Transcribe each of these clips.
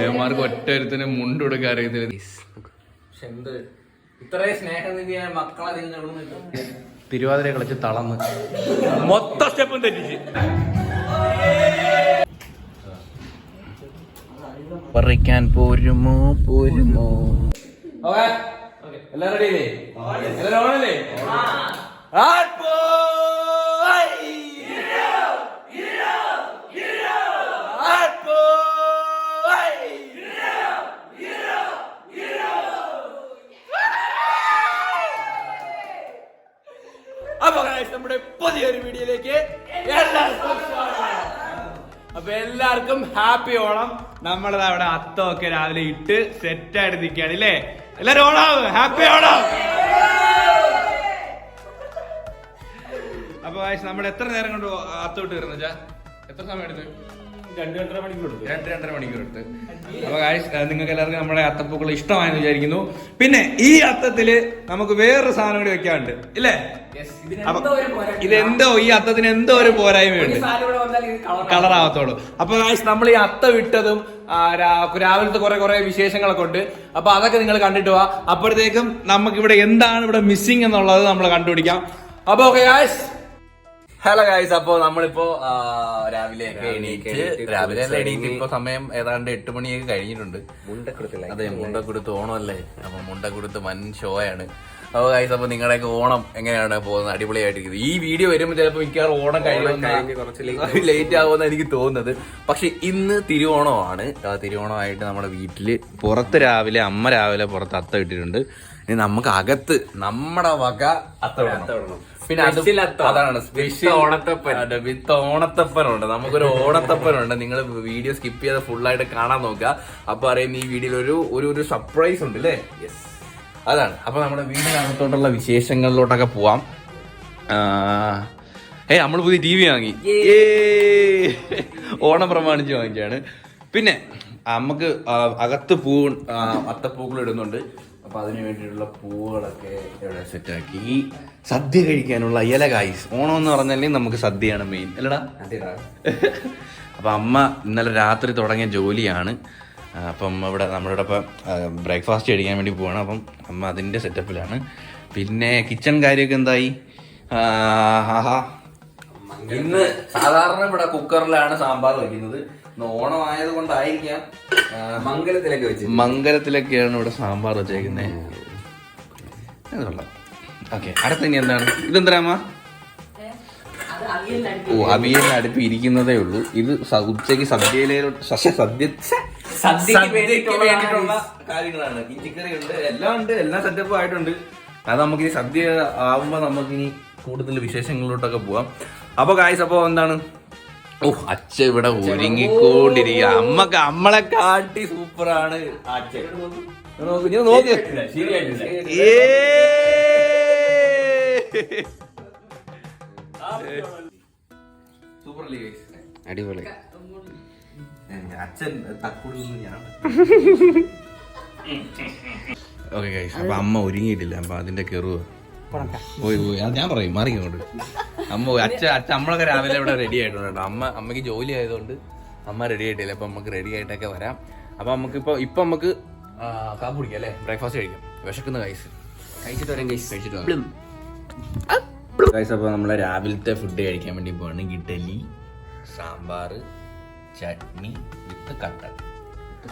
ദേവന്മാർക്ക് ഒറ്റ ഒരുത്തിന് മുണ്ട് കൊടുക്കാൻ അറിയത്തില്ല. ഇത്രയും മക്കളെ തിരുവാതിര കളിച്ച് തളന്ന് മൊത്ത സ്റ്റെപ്പും തെറ്റിച്ച്. പറിക്കാൻ പോരുമോ? പോരുമോ? എല്ലാരും റെഡിയല്ലേ എല്ലാരും ഓണല്ലേ അപ്പൊ വീഡിയോയിലേക്ക് അപ്പൊ എല്ലാവർക്കും ഹാപ്പി ഓണം. നമ്മളത് അവിടെ അത്തമൊക്കെ രാവിലെ ഇട്ട് സെറ്റ് ആയിട്ട് നിൽക്കുകയാണ് ഇല്ലേ? എല്ലാരും ഓണം ഹാപ്പി ഓണം. അപ്പൊ നമ്മൾ എത്ര നേരം കൊണ്ട് അത്തോട്ട് വരുന്ന എത്ര സമയം എടുത്ത് രണ്ട് രണ്ടര മണിക്കൂർ എടുത്തു. അപ്പൊ നിങ്ങൾക്ക് എല്ലാവർക്കും നമ്മുടെ അത്തപ്പൂക്കൾ ഇഷ്ടമായെന്ന് വിചാരിക്കുന്നു. പിന്നെ ഈ അത്തത്തിൽ നമുക്ക് വേറൊരു സാധനം കൂടി വെക്കാനുണ്ട്. ഇല്ലേ? ഇതെന്തോ ഈ അത്തത്തിന് എന്തോ ഒരു പോരായ്മയുണ്ട്. കളറാവത്തോളൂ. അപ്പൊ ഗായ്സ് നമ്മൾ ഈ അത്ത വിട്ടതും രാവിലത്തെ കുറെ കുറെ വിശേഷങ്ങളൊക്കെ ഉണ്ട്. അപ്പൊ അതൊക്കെ നിങ്ങൾ കണ്ടിട്ട് പോവാ അപ്പോഴത്തേക്കും നമുക്ക് ഇവിടെ എന്താണ് ഇവിടെ മിസ്സിംഗ് എന്നുള്ളത് നമ്മൾ കണ്ടുപിടിക്കാം. അപ്പൊ ഓക്കെ ഗായ്സ് ഹലോ ഗായ്സ് അപ്പോ നമ്മളിപ്പോ രാവിലെ എണീറ്റ് രാവിലെ എണീറ്റ്? ഇപ്പൊ സമയം ഏതാണ്ട് എട്ട് മണിയൊക്കെ കഴിഞ്ഞിട്ടുണ്ട്. അതെ മുണ്ടക്കുടുത്ത് ഓണമല്ലേ? അപ്പൊ മുണ്ടക്കുടുത്ത് വൻ ഷോയാണ് അപ്പൊ ഗായ്സ് അപ്പൊ നിങ്ങളുടെയൊക്കെ ഓണം എങ്ങനെയാണ് പോകുന്നത്? അടിപൊളിയായിട്ടിരിക്കുന്നത് ഈ വീഡിയോ വരുമ്പോൾ ചിലപ്പോൾ മിക്കവാറും ഓണം കഴിയുന്ന ലേറ്റ് ആവുമെന്ന് എനിക്ക് തോന്നുന്നത്. പക്ഷെ ഇന്ന് തിരുവോണമാണ്. തിരുവോണമായിട്ട് നമ്മുടെ വീട്ടിൽ പുറത്ത് രാവിലെ അമ്മ രാവിലെ പുറത്ത് അത്ത ഇട്ടിട്ടുണ്ട്. ഇനി നമുക്ക് അകത്ത് നമ്മുടെ വക അത്ത ഇടണം. പിന്നെ അത്. അതാണ് With ഓണത്തപ്പൻ. വിത്ത് ഓണത്തപ്പനുണ്ട്. നമുക്കൊരു ഓണത്തപ്പനുണ്ട്. നിങ്ങൾ വീഡിയോ സ്കിപ്പ് ചെയ്ത് full ആയിട്ട് കാണാൻ നോക്കുക. അപ്പൊ അറിയാം ഈ വീഡിയോയിൽ ഒരു ഒരു ഒരു സർപ്രൈസ് ഉണ്ട് അല്ലേ അതാണ്. അപ്പൊ നമ്മുടെ വീടിനകത്തോട്ടുള്ള വിശേഷങ്ങളിലോട്ടൊക്കെ പോവാം. ഏ നമ്മൾ പുതിയ ടി വി വാങ്ങി. ഓണം പ്രമാണിച്ച് വാങ്ങിച്ചാണ് പിന്നെ നമുക്ക് ആ, അകത്ത് പൂ അത്തപ്പൂക്കൾ ഇടുന്നുണ്ട്. അപ്പൊ അതിന് വേണ്ടിയിട്ടുള്ള പൂവുകളൊക്കെ ഇവിടെ സെറ്റാക്കി. സദ്യ കഴിക്കാനുള്ള ഇല കായ്സ് ഓണം എന്ന് പറഞ്ഞാലേ നമുക്ക് സദ്യയാണ് മെയിൻ അല്ലടാ? അപ്പൊ അമ്മ ഇന്നലെ രാത്രി തുടങ്ങിയ ജോലിയാണ്. അപ്പം ഇവിടെ നമ്മുടെ ഇപ്പം ബ്രേക്ക്ഫാസ്റ്റ് കഴിക്കാൻ വേണ്ടി പോവാണ്. അപ്പം അമ്മ അതിന്റെ സെറ്റപ്പിലാണ് പിന്നെ കിച്ചൺ കാര്യമൊക്കെ എന്തായി? ആഹാ. ഇന്ന് സാധാരണ ഇവിടെ കുക്കറിലാണ് സാമ്പാർ വയ്ക്കുന്നത്. ഓണം ആയത് കൊണ്ടായിരിക്കാം മംഗലത്തിലൊക്കെ വെച്ച് മംഗലത്തിലൊക്കെയാണ് ഇവിടെ സാമ്പാർ വെച്ചേക്കുന്നത് ഓക്കെ അടുത്ത ഇനി എന്താണ്? ഇതെന്താ അമ്മ ഓ അവിയലിന് അടുപ്പ് ഇരിക്കുന്നതേ ഉള്ളൂ. ഇത് ഉച്ചയ്ക്ക് സദ്യയിലോട്ട് സദ്യ സദ്യ സദ്യക്ക് വേണ്ടിയിട്ടുള്ള കാര്യങ്ങളാണ്. ഇഞ്ചിക്കറി ഉണ്ട് എല്ലാം ഉണ്ട് എല്ലാം സെറ്റപ്പ് ആയിട്ടുണ്ട്. അത് നമുക്ക് ഈ സദ്യ ആവുമ്പോ നമുക്കിനി കൂടുതൽ വിശേഷങ്ങളിലോട്ടൊക്കെ പോവാം. അപ്പൊ കായ്സ് അപ്പൊ എന്താണ്? ഓ അച്ഛ ഇവിടെ ഒരുങ്ങിക്കൊണ്ടിരിക്കുക. അമ്മയ്ക്ക് അമ്മളെ കാട്ടി സൂപ്പറാണ് നോക്ക്. അടിപൊളി. അച്ഛൻ ഓക്കെ അപ്പൊ അമ്മ ഒരുങ്ങിയിട്ടില്ല അപ്പൊ അതിന്റെ കെറുവ്. പോയി പോയി. അത് ഞാൻ പറയും മാറി ഇങ്ങോട്ട്. അമ്മ അച്ഛ അച്ഛ നമ്മളൊക്കെ രാവിലെ ഇവിടെ റെഡി ആയിട്ടുണ്ട് കേട്ടോ. അമ്മ അമ്മയ്ക്ക് ജോലി ആയതുകൊണ്ട് അമ്മ റെഡി ആയിട്ടില്ല. അപ്പൊ നമുക്ക് റെഡി ആയിട്ടൊക്കെ വരാം. അപ്പൊ നമുക്ക് ഇപ്പൊ ഇപ്പൊ നമുക്ക് കാപ്പ് കുടിക്കാം അല്ലേ? ബ്രേക്ക്ഫാസ്റ്റ് കഴിക്കാം. വിശക്കുന്ന കൈസ് കഴിച്ചിട്ട് വരാം കൈസ് കഴിച്ചിട്ട് ഗൈസ് അപ്പോൾ നമ്മളെ രാവിലത്തെ ഫുഡ് കഴിക്കാൻ വേണ്ടി പോവാണ്. ഇഡലി സാമ്പാർ ചട്നി വിത്ത് കട്ട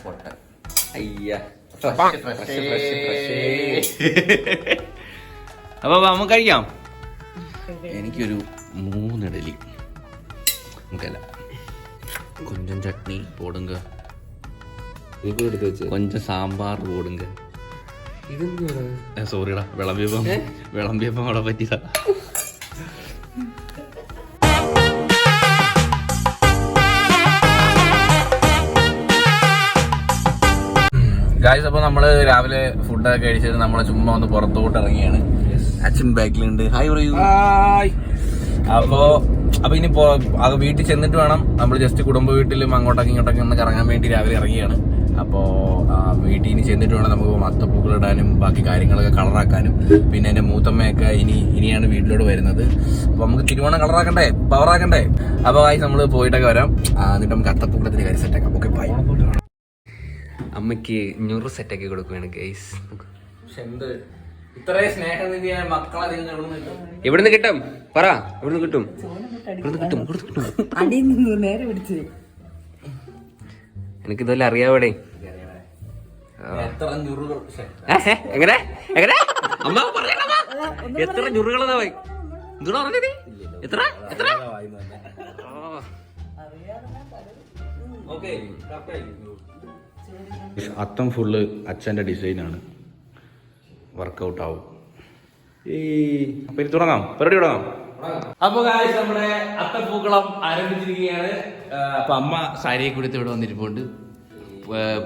പൊട്ട അയ്യ. അപ്പൊ നമുക്ക് കഴിക്കാം. എനിക്കൊരു മൂന്നിടലി. നമുക്കല്ല കൊഞ്ചം ചട്നി പോടുങ്ക. കൊഞ്ചം സാമ്പാർ പോടുങ്ക. സോറിടാ വിളമ്പിയപ്പം. വിളമ്പിയപ്പം അവിടെ പറ്റിയതാ. ഗായ്സ് അപ്പോൾ നമ്മൾ രാവിലെ ഫുഡൊക്കെ കഴിച്ചിട്ട് നമ്മൾ ചുമ്മാ ഒന്ന് പുറത്തോട്ട് ഇറങ്ങിയാണ്. അച്ഛൻ ബാക്കിലുണ്ട്. ഹായ് പറയൂ. അപ്പോ അപ്പൊ ഇനി അത് വീട്ടിൽ ചെന്നിട്ട് വേണം. നമ്മൾ ജസ്റ്റ് കുടുംബ വീട്ടിലും അങ്ങോട്ടൊക്കെ ഇങ്ങോട്ടൊക്കെ ഒന്ന് കറങ്ങാൻ വേണ്ടി രാവിലെ ഇറങ്ങിയാണ്. അപ്പോ വീട്ടിൽ ഇനി ചെന്നിട്ട് വേണം നമുക്ക് മത്തപ്പൂക്കൾ ഇടാനും ബാക്കി കാര്യങ്ങളൊക്കെ കളറാക്കാനും പിന്നെ എന്റെ മൂത്തമ്മയൊക്കെ ഇനി ഇനിയാണ് വീട്ടിലോട്ട് വരുന്നത്. അപ്പൊ നമുക്ക് തിരുവോണം കളറാക്കണ്ടേ പവറാക്കണ്ടേ അപ്പൊ ആയി നമ്മൾ പോയിട്ടൊക്കെ വരാം. എന്നിട്ട് നമുക്ക് അത്തപ്പൂക്കളത്തിന് കാര്യം സെറ്റാക്കാം ഓക്കെ ബൈ അമ്മയ്ക്ക് ഞുറ് സെറ്റാക്കി കൊടുക്കുകയാണ് ഗൈസ് പക്ഷെ എന്ത്? ഇത്രയും സ്നേഹനിധിയായ മക്കളെ നിങ്ങൾ എവിടുന്ന് കിട്ടും? എവിടുന്ന് കിട്ടും? പറ എവിടുന്ന് കിട്ടും? ഇവിടുന്ന് കിട്ടും? ഇവിടുന്ന് കിട്ടും. അടിയിൽ നിന്ന് നേരെ പിടിച്ച്. എനിക്ക് ഇതുപോലെ അറിയാവടെ? എത്ര ഞുറുകൾ. എങ്ങനെ? എങ്ങനെ? അമ്മ പറയണമ്മ എത്ര ഞുറുകളതാ പോയി. എന്തുടാ പറഞ്ഞത് എത്ര? എത്ര. അത്തം ഫുള്ള് അച്ഛന്റെ ഡിസൈനാണ് വർക്കൗട്ട് ആവും. ഈ അപ്പൊ ഇനി തുടങ്ങാം. പരിപാടി തുടങ്ങാം. അപ്പൊ നമ്മുടെ അത്തപ്പൂക്കളം ആരംഭിച്ചിരിക്കുകയാണ്. അപ്പൊ അമ്മ സാരിയെ കൊടുത്ത് ഇവിടെ വന്നിരിപ്പുണ്ട്.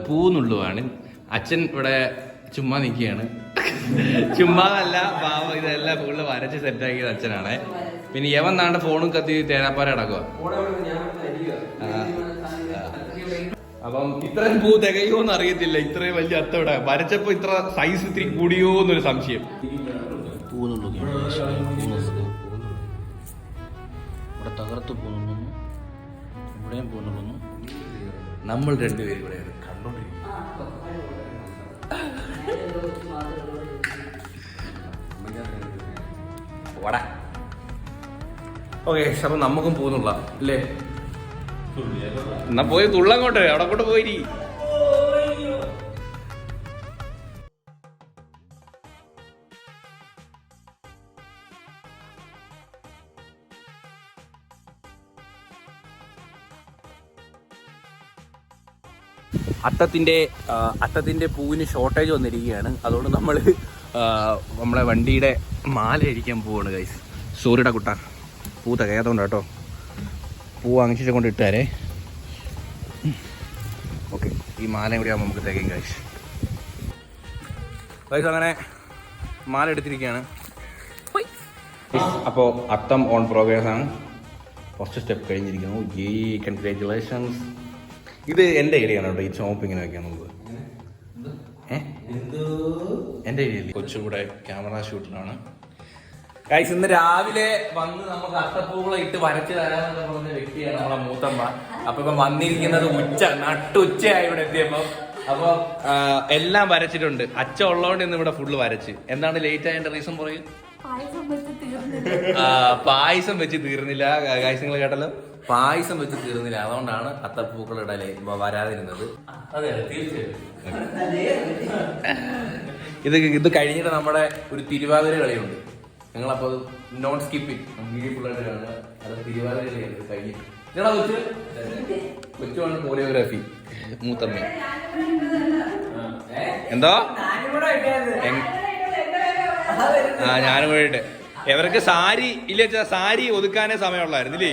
പൂന്നുള്ളുവാണ്. അച്ഛൻ ഇവിടെ ചുമ്മാ നിൽക്കുകയാണ്. ചുമ്മാതല്ല പാവ ഇതെല്ലാം ഫുള്ള് വരച്ച് സെറ്റാക്കിയത് അച്ഛനാണ്. പിന്നെ യവൻ നാണ്ട ഫോണും കത്തി തേനാപ്പാറ അടക്കുക അപ്പം ഇത്രയും പൂ തികയോ എന്ന് അറിയത്തില്ല. ഇത്രയും വലിയ അത്ത ഇവിടെ. വരച്ചപ്പോ ഇത്ര സൈസ് ഇത്തിരി കൂടിയോ എന്നൊരു സംശയം. ഇവിടെ തകർത്ത് പോകുന്നു. ഇവിടെയും പോകുന്നു. നമ്മൾ രണ്ടുപേരും ഇവിടെ കണ്ടോണ്ടിരിക്കും ഓക്കെ അപ്പൊ നമുക്കും പോകുന്നുള്ള അല്ലേ? എന്നാ പോയി തുള്ളങ്ങോട്ട്. അവിടെ കൂടെ പോയി അത്തത്തിന്റെ അത്തത്തിന്റെ പൂവിന് ഷോർട്ടേജ് വന്നിരിക്കുകയാണ്. അതുകൊണ്ട് നമ്മൾ നമ്മളെ വണ്ടിയുടെ മാല അഴിക്കാൻ പോവാണ് ഗൈസ് സൂര്യയുടെ കുട്ട. പൂ തകയാത്തോണ്ട് കേട്ടോ പൂ വാങ്ങിച്ചിട്ട് കൊണ്ട് ഇട്ടുതരേ ഓക്കെ ഈ മാല കൂടി ആകുമ്പോൾ നമുക്ക് തികയും കാശ് വൈസ് അങ്ങനെ മാല എടുത്തിരിക്കുകയാണ്. അപ്പോൾ അത്തം ഓൺ പ്രോഗ്രസ് ആണ്. ഫസ്റ്റ് സ്റ്റെപ്പ് കഴിഞ്ഞിരിക്കുന്നു. ഈ കൺഗ്രാറ്റുലേഷൻസ് ഇത് എന്റെ ഐഡിയ ആണ് കേട്ടോ ഈ ചോപ്പ് ഇങ്ങനെ വയ്ക്കാൻ നമുക്ക് ഏ? എന്റെ ഐഡിയ കൊച്ചുകൂടെ ക്യാമറ ഷൂട്ടിലാണ് ഗൈസ് ഇന്ന് രാവിലെ വന്ന് നമുക്ക് അത്തപ്പൂക്കളം ഇട്ട് വരച്ച് തരാമെന്ന് പറഞ്ഞ വ്യക്തിയാണ് നമ്മളെ മൂത്തമ്മ. അപ്പൊ ഇപ്പൊ വന്നിരിക്കുന്നത് ഉച്ച നട്ടുച്ചയായി ഇവിടെ എത്തിയപ്പോ. അപ്പൊ എല്ലാം വരച്ചിട്ടുണ്ട്. അച്ഛ ഉള്ളതുകൊണ്ട് ഇന്ന് ഇവിടെ ഫുള്ള് വരച്ച്. എന്താണ് ലേറ്റ് ആയതിന്റെ റീസൺ പറയും? പായസം വെച്ച് തീർന്നില്ല. ഗൈസ് നിങ്ങൾ കേട്ടല്ലോ? പായസം വെച്ച് തീർന്നില്ല. അതുകൊണ്ടാണ് അത്തപ്പൂക്കൾ ഇടലേ വരാതിരുന്നത്. അതെ തീർച്ചയായും. ഇത് ഇത് കഴിഞ്ഞിട്ട് നമ്മുടെ ഒരു തിരുവാതിര കളിയുണ്ട്. ഞങ്ങളപ്പോ അത് നോൺ സ്കിപ്പിംഗ് പിള്ളേരുടെ കാണുക അത് തിരുവാതിരയിലേക്ക് കഴിഞ്ഞു. കഴിഞ്ഞിട്ട് നിങ്ങളാ കൊച്ചു? കൊച്ചുമാണ് കോറിയോഗ്രാഫി മൂത്തമ്മ. എന്തോ? ആ ഞാനും കൂടെ ഇവർക്ക് സാരി ഇല്ല സാരി ഒതുക്കാനേ സമയമുള്ളായിരുന്നു ഇല്ലേ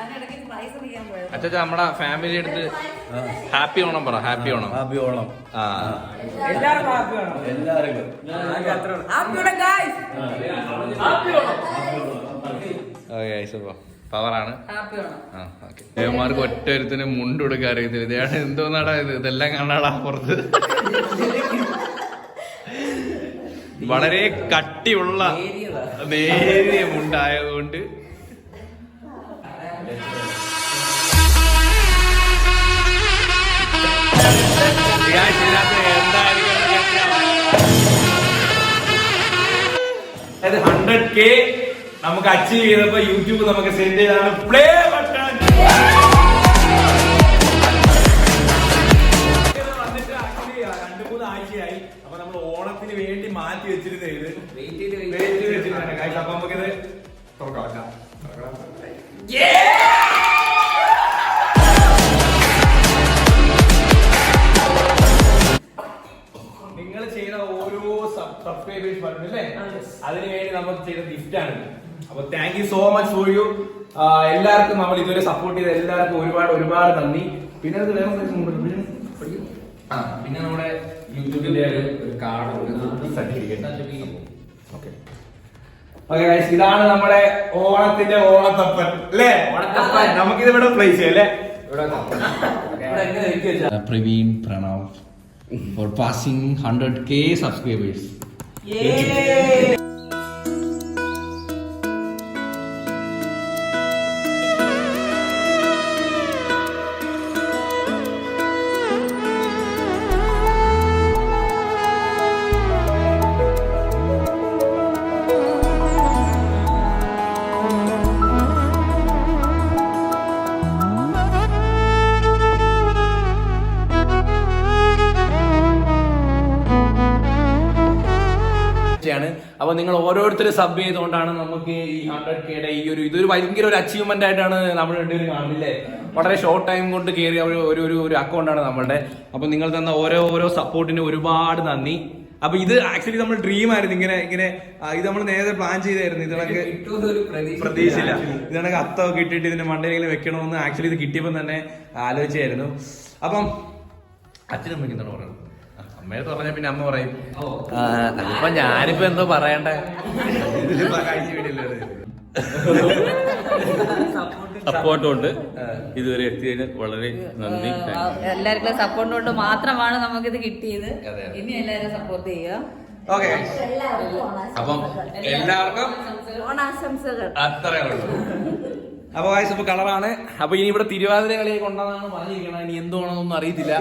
അതിനിടയ്ക്ക് പൈസ പിടിക്കാൻ പോയത് അച്ഛാ നമ്മുടെ ഫാമിലി എടുത്ത് ഹാപ്പി ഓണം പറ ഹാപ്പി ഓണം. ഹാപ്പി ഓണം. ആ. എല്ലാവർക്കും ഹാപ്പിയോടെ ഗായ്സ് പവറാണ് ഹാപ്പി വേണം ആ ഓക്കെ ദേവന്മാർക്ക് ഒറ്റ ഒരുത്തിന് മുണ്ട് കൊടുക്കാൻ അറിയത്തില്ല. ഇതാണ് എന്തോന്നാടാ ഇത്? ഇതെല്ലാം കാണാടാ പുറത്ത്. വളരെ കട്ടിയുള്ള നേരിയ മുണ്ടായതുകൊണ്ട് ഹൺഡ്രഡ് കെ നമുക്ക് അച്ചീവ് ചെയ്തപ്പോ യൂട്യൂബ് നമുക്ക് സെൻഡ് ചെയ്താണ് പ്ലേ ബട്ടൺ രണ്ട് മൂന്ന് ആഴ്ചയായി. അപ്പൊ നമ്മൾ ഓണത്തിന് വേണ്ടി മാറ്റി വെച്ചിരുന്ന ഇത്. വെയിറ്റ് ചെയ്ത്. Guys, അപ്പൊ നമുക്കിത് തുറക്കാം. സബ്സ്ക്രൈബേഴ്സ് പറഞ്ഞല്ലേ അതിനു വേണ്ടി നമ്മൾ ചെയ്ത ഗിഫ്റ്റ് ആണ് അപ്പൊ thank you so much for you എല്ലാവർക്കും നമ്മൾ ഇതുവരെ സപ്പോർട്ട് ചെയ്ത എല്ലാവർക്കും ഒരുപാട് ഒരുപാട് നന്ദി. പിന്നെ അത് വേറെ? പിന്നെ ആ പിന്നെ നമ്മുടെ യൂട്യൂബിന്റെ ഒരു card certificate. Okay okay guys ഇതാണ് നമ്മുടെ ഓണത്തിന്റെ ഓണത്തപ്പൻ അല്ലേ? ഓണത്തപ്പൻ. നമുക്കിത് ഇവിടെ പ്ലേസ് ചെയ്യാം അല്ലേ? Praveen Pranav for passing hundred K subscribers Yay! അപ്പൊ നിങ്ങൾ ഓരോരുത്തർ സബ് ചെയ്തുകൊണ്ടാണ് നമുക്ക് ഈ ഹൺഡ്രഡ് കെയുടെ ഈ ഒരു ഇതൊരു ഭയങ്കര ഒരു അച്ചീവ്മെന്റ് ആയിട്ടാണ് നമ്മൾ രണ്ടുപേരും കാണുന്നില്ലേ വളരെ ഷോർട്ട് ടൈം കൊണ്ട് കയറിയ ഒരു ഒരു ഒരു അക്കൗണ്ടാണ് നമ്മളുടെ. അപ്പോൾ നിങ്ങൾ തന്ന ഓരോ ഓരോ സപ്പോർട്ടിന് ഒരുപാട് നന്ദി. അപ്പൊ ഇത് ആക്ച്വലി നമ്മൾ ഡ്രീം ആയിരുന്നു ഇങ്ങനെ ഇങ്ങനെ ഇത് നമ്മൾ നേരത്തെ പ്ലാൻ ചെയ്തായിരുന്നു. ഇത് കണക്ക് പ്രതീക്ഷയില്ല ഇത് കണക്ക് അത്തൊക്കെ ഇട്ടിട്ട് ഇതിന്റെ മണ്ടയിലെങ്കിലും വെക്കണമെന്ന് ആക്ച്വലി ഇത് കിട്ടിയപ്പോൾ തന്നെ ആലോചിച്ചായിരുന്നു. അപ്പം അച്ഛനും ആ, അമ്മയെ പറഞ്ഞ പിന്നെ അമ്മ പറയും. ഇപ്പൊ ഞാനിപ്പോ എന്തോ പറയണ്ടേ? സപ്പോർട്ടുണ്ട്. ഇതുവരെ എത്തിയതിന് വളരെ നന്ദി. എല്ലാവർക്കും സപ്പോർട്ട് കൊണ്ട് മാത്രമാണ് നമുക്കിത് കിട്ടിയത്. അതെ. ഇനി എല്ലാവരും സപ്പോർട്ട് ചെയ്യുക. ഓക്കെ. അപ്പം എല്ലാവർക്കും ഓണാശംസകൾ. അത്രേ ഉള്ളൂ. അപ്പൊ ഇപ്പൊ കളറാണ് അപ്പൊ ഇനി ഇവിടെ തിരുവാതിര കളിയെ കൊണ്ടതാണ് പറഞ്ഞിരിക്കണം ഇനി എന്തുവാണെന്നൊന്നും അറിയത്തില്ല.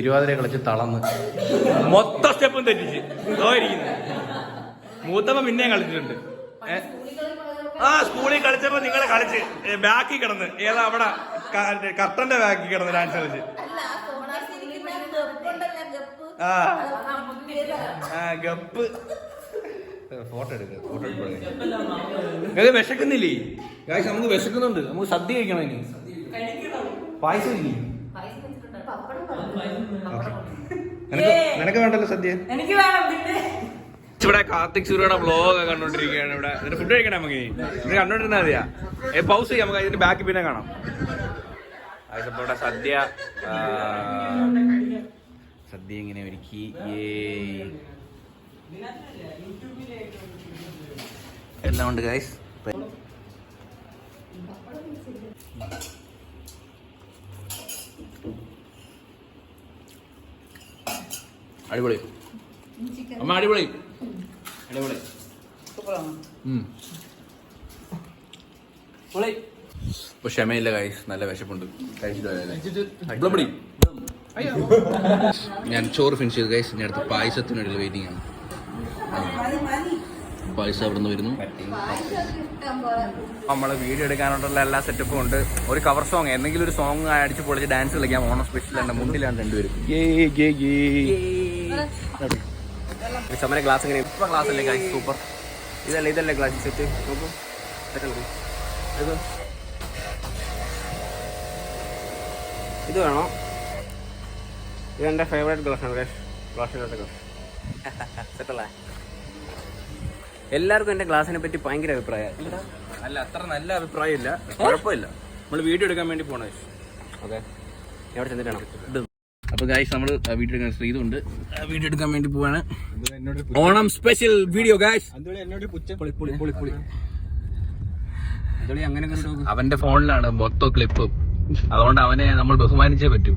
തിരുവാതിര കളിച്ച് തളന്ന്. മൊത്ത സ്റ്റെപ്പും തെറ്റിച്ച്. ഇരിക്കുന്നു. മൂത്തമ്മ പിന്നെയും കളിച്ചിട്ടുണ്ട്. ആ സ്കൂളിൽ കളിച്ചപ്പോ നിങ്ങളെ കളിച്ച്. ബാക്കി കിടന്ന്. ഏതാ അവിടെ? കർട്ടന്റെ ബാക്കി കിടന്ന് ഡാൻസ് കളിച്ച്. ആ ആ ഗപ്പ്. ഫോട്ടോ എടുക്ക ഫോട്ടോ എടുക്കുക വിശക്കുന്നില്ലേ? കാശ് നമുക്ക് വിശക്കുന്നുണ്ട്. നമുക്ക് സദ്യ കഴിക്കണം ഇനി. പായസം ഇല്ലേ നിനക്ക് നിനക്ക് വേണ്ടല്ലോ സദ്യ. എനിക്ക് വേണം ഇവിടെ കാർത്തിക് സൂര്യയുടെ വ്ലോഗ് കണ്ടോണ്ടിരിക്കുകയാണ് ഇവിടെ. എന്നിട്ട് ഫുഡ് കഴിക്കണേ നമുക്ക്. ഇത് കണ്ടോണ്ടിരുന്നാ മതിയാ. ഏ പൗസ് ചെയ്യാം. നമുക്ക് അതിന്റെ ബാക്കി പിന്നെ കാണാം. അതിപ്പോ സദ്യ സദ്യ ഇങ്ങനെ ഒരുക്കി. ഏ എല്ലാം ഉണ്ട് ഗൈസ് അടിപൊളി. അമ്മ അടിപൊളി. അടിപൊളി. പൊളി. ഇപ്പൊ ക്ഷമയില്ല കൈ നല്ല വിശപ്പുണ്ട്. കഴിച്ചിട്ട്. ഞാൻ ചോറ് ഫിനിഷ് ചെയ്ത് കൈസ് ഞാൻ അടുത്ത് പായസത്തിനിടയിൽ വെയിറ്റിംഗ് ആണ്. പായസം അവിടെ നിന്ന് വരുന്നു നമ്മൾ വീഡിയോ എടുക്കാനുള്ള എല്ലാ സെറ്റപ്പും ഉണ്ട്. ഒരു കവർ സോങ് എന്തെങ്കിലും ഒരു സോങ് അടിച്ച് പൊളിച്ച് ഡാൻസ് കളിക്കാം. ഓണം സ്പെഷ്യൽ ആണ് മുണ്ടിലാണ് രണ്ടുപേരും. ചമര ഗ്ലാസ് എങ്ങനെ ഇപ്പൊ ഗ്ലാസ് അല്ലേ ഗൈസ് സൂപ്പർ ഇതല്ല ഇതല്ലേ ഗ്ലാസ് സെറ്റ് നോക്കൂ. സെറ്റല്ലേ ഇത്. വേണോ? ഇത് എന്റെ ഫേവറേറ്റ് ഗ്ലാസ് ആണ് ഗൈസ് ഗ്ലാസ്സിനകത്തെ ഗ്ലാസ് സെറ്റല്ലേ എല്ലാവർക്കും എന്റെ ഗ്ലാസിനെ പറ്റി ഭയങ്കര അഭിപ്രായം. അല്ല അത്ര നല്ല അഭിപ്രായം ഇല്ല കുഴപ്പമില്ല. നമ്മൾ വീഡിയോ എടുക്കാൻ വേണ്ടി പോണ ഓക്കെ എവിടെ ചെന്നിട്ടാണ് അപ്പൊ ഗായ്സ് നമ്മൾ വീഡിയോ എടുക്കാൻ ശ്രീതുണ്ട്. വീഡിയോ എടുക്കാൻ വേണ്ടി പോവാണ്. ഓണം സ്പെഷ്യൽ വീഡിയോ ഗായ്സ് അവന്റെ ഫോണിലാണ് മൊത്തം ക്ലിപ്പ് അതുകൊണ്ട് അവനെ നമ്മൾ ബഹുമാനിച്ചേ പറ്റൂ.